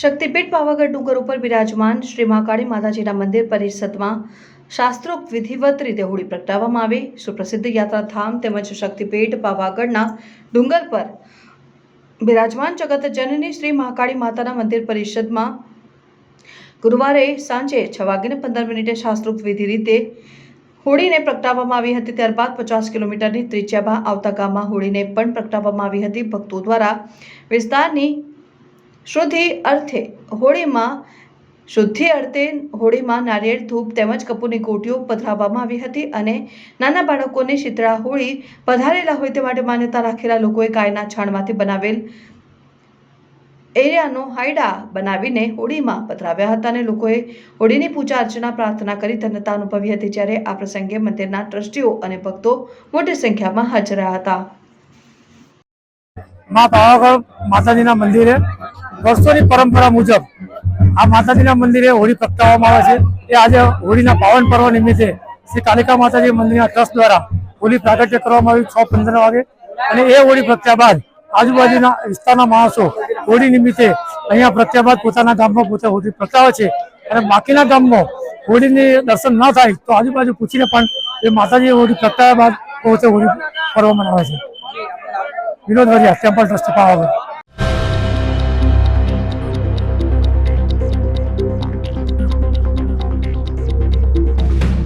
શક્તિપીઠ પાવાગઢ ડુંગર ઉપર બિરાજમાન શ્રી મહાકાળી માતાજીના મંદિર પરિષદમાં શાસ્ત્રોક્ત વિધિવત રીતે હોળી પ્રગટાવવામાં આવી. સુપ્રસિદ્ધ યાત્રાધામ તેમજ શક્તિપીઠ પાવાગઢના ડુંગર પર બિરાજમાન જગત જનની શ્રી મહાકાળી માતાના મંદિર પરિષદમાં ગુરુવારે સાંજે છ વાગ્યાને પંદર મિનિટે શાસ્ત્રોક્ત વિધિ રીતે હોળીને પ્રગટાવવામાં આવી હતી. ત્યારબાદ પચાસ કિલોમીટરની ત્રિજ્યામાં આવતા ગામમાં હોળીને પણ પ્રગટાવવામાં આવી હતી. ભક્તો દ્વારા વિસ્તારની શુદ્ધિ અર્થે હોળીમાં, શુદ્ધિ અર્થે હોળીમાં નારિયેળ, ધૂપ તેમજ કપૂરની ગોટીઓ પધરાવવામાં આવી હતી અને નાના બાળકોને શીતળા હોળી પધારેલા હોય તે માટે માન્યતા રાખેલા લોકોએ ગાયના છાણમાંથી બનાવેલ એરિયાનો હાયડા બનાવીને હોળીમાં પધરાવ્યા હતા અને લોકોએ હોળીની પૂજા અર્ચના પ્રાર્થના કરી ધન્યતા અનુભવી હતી જ્યારે આ પ્રસંગે મંદિરના ટ્રસ્ટીઓ અને ભક્તો મોટી સંખ્યામાં હાજર હતા. માતાજીના મંદિરે વર્ષોની પરંપરા મુજબ આ માતાજીના મંદિરે હોળી પ્રગટાવવામાં આવે છે. એ આજે હોળીના પાવન પર્વ નિમિત્તે શ્રી કાલિકા માતાજી મંદિરના ટ્રસ્ટ દ્વારા હોળી પ્રાગટ્ય કરવામાં આવી છ પંદર વાગે. અને એ હોળી પ્રગટ્યા બાદ આજુબાજુના વિસ્તારના માણસો હોળી નિમિત્તે અહીંયા પ્રગટ્યા બાદ પોતાના ગામમાં પોતે હોળી પ્રગટાવે છે. અને બાકીના ગામમાં હોળીની દર્શન ન થાય તો આજુબાજુ પૂછીને પણ એ માતાજી હોળી પ્રગટાવ્યા બાદ પોતે હોળી પર્વ મનાવે છે. Vinod Variya temple trust, Pavagadh.